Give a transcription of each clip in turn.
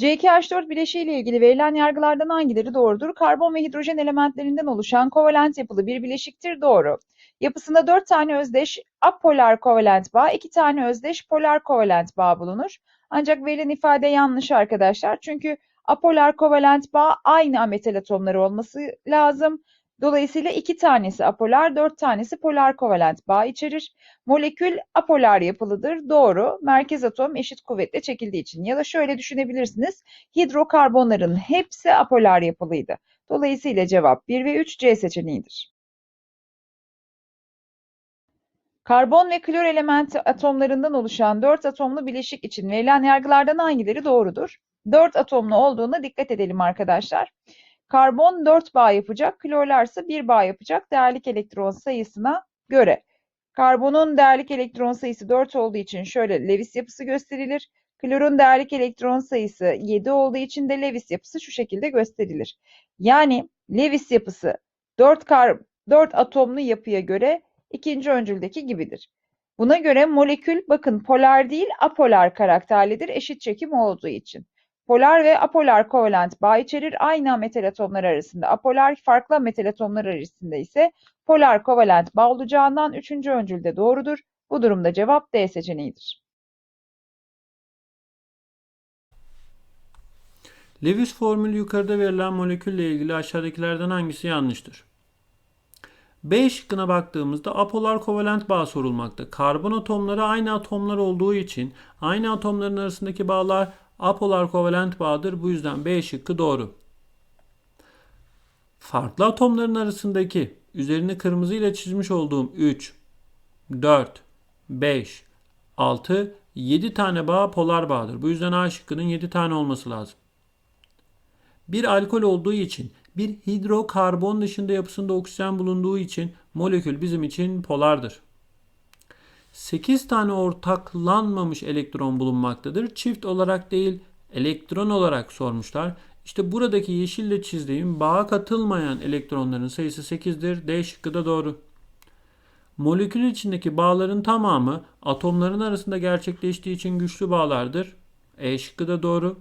C2H4 bileşiği ile ilgili verilen yargılardan hangileri doğrudur? Karbon ve hidrojen elementlerinden oluşan kovalent yapılı bir bileşiktir. Doğru. Yapısında 4 tane özdeş apolar kovalent bağ, 2 tane özdeş polar kovalent bağ bulunur. Ancak verilen ifade yanlış arkadaşlar. Çünkü apolar kovalent bağ aynı ametal atomları olması lazım. Dolayısıyla iki tanesi apolar, dört tanesi polar kovalent bağ içerir. Molekül apolar yapılıdır. Doğru. Merkez atom eşit kuvvetle çekildiği için. Ya da şöyle düşünebilirsiniz. Hidrokarbonların hepsi apolar yapılıydı. Dolayısıyla cevap 1 ve 3 C seçeneğidir. Karbon ve klor elementi atomlarından oluşan 4 atomlu bileşik için verilen yargılardan hangileri doğrudur? 4 atomlu olduğuna dikkat edelim arkadaşlar. Karbon 4 bağ yapacak, klorlarsa 1 bağ yapacak değerlik elektron sayısına göre. Karbonun değerlik elektron sayısı 4 olduğu için şöyle Lewis yapısı gösterilir. Klorun değerlik elektron sayısı 7 olduğu için de Lewis yapısı şu şekilde gösterilir. Yani Lewis yapısı 4, kar 4 atomlu yapıya göre ikinci öncüldeki gibidir. Buna göre molekül bakın polar değil apolar karakterlidir eşit çekim olduğu için. Polar ve apolar kovalent bağ içerir. Aynı metal atomları arasında apolar, farklı metal atomları arasında ise polar kovalent bağ olacağından üçüncü öncülde doğrudur. Bu durumda cevap D seçeneğidir. Lewis formülü yukarıda verilen molekülle ilgili aşağıdakilerden hangisi yanlıştır? B şıkkına baktığımızda apolar kovalent bağ sorulmakta. Karbon atomları aynı atomlar olduğu için aynı atomların arasındaki bağlar apolar kovalent bağdır. Bu yüzden B şıkkı doğru. Farklı atomların arasındaki üzerini kırmızı ile çizmiş olduğum 3, 4, 5, 6, 7 tane bağ polar bağdır. Bu yüzden A şıkkının 7 tane olması lazım. Bir alkol olduğu için bir hidrokarbon dışında yapısında oksijen bulunduğu için molekül bizim için polardır. 8 tane ortaklanmamış elektron bulunmaktadır. Çift olarak değil, elektron olarak sormuşlar. İşte buradaki yeşille çizdiğim bağa katılmayan elektronların sayısı 8'dir. D şıkkı da doğru. Molekül içindeki bağların tamamı atomların arasında gerçekleştiği için güçlü bağlardır. E şıkkı da doğru.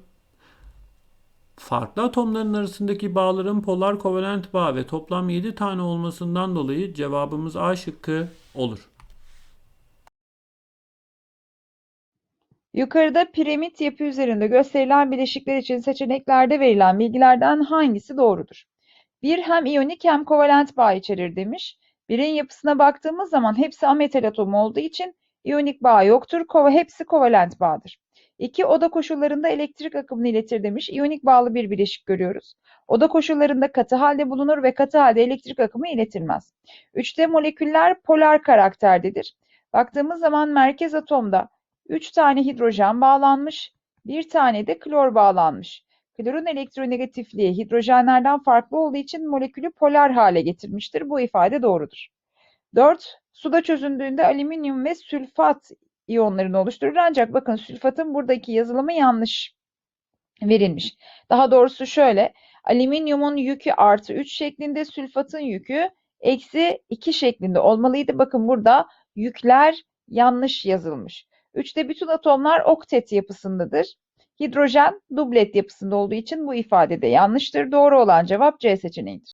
Farklı atomların arasındaki bağların polar kovalent bağ ve toplam 7 tane olmasından dolayı cevabımız A şıkkı olur. Yukarıda piramit yapı üzerinde gösterilen bileşikler için seçeneklerde verilen bilgilerden hangisi doğrudur? Bir hem iyonik hem kovalent bağ içerir demiş. Birin yapısına baktığımız zaman hepsi ametal atomu olduğu için iyonik bağ yoktur. Kova, hepsi kovalent bağdır. İki oda koşullarında elektrik akımını iletir demiş. İyonik bağlı bir bileşik görüyoruz. Oda koşullarında katı halde bulunur ve katı halde elektrik akımı iletilmez. Üçte moleküller polar karakterdedir. Baktığımız zaman merkez atomda 3 tane hidrojen bağlanmış, bir tane de klor bağlanmış. Klorun elektronegatifliği hidrojenlerden farklı olduğu için molekülü polar hale getirmiştir. Bu ifade doğrudur. 4. Suda çözündüğünde alüminyum ve sülfat iyonlarını oluşturur. Ancak bakın sülfatın buradaki yazılımı yanlış verilmiş. Daha doğrusu şöyle. Alüminyumun yükü artı 3 şeklinde, sülfatın yükü eksi 2 şeklinde olmalıydı. Bakın burada yükler yanlış yazılmış. 3'te bütün atomlar oktet yapısındadır. Hidrojen dublet yapısında olduğu için bu ifade de yanlıştır. Doğru olan cevap C seçeneğidir.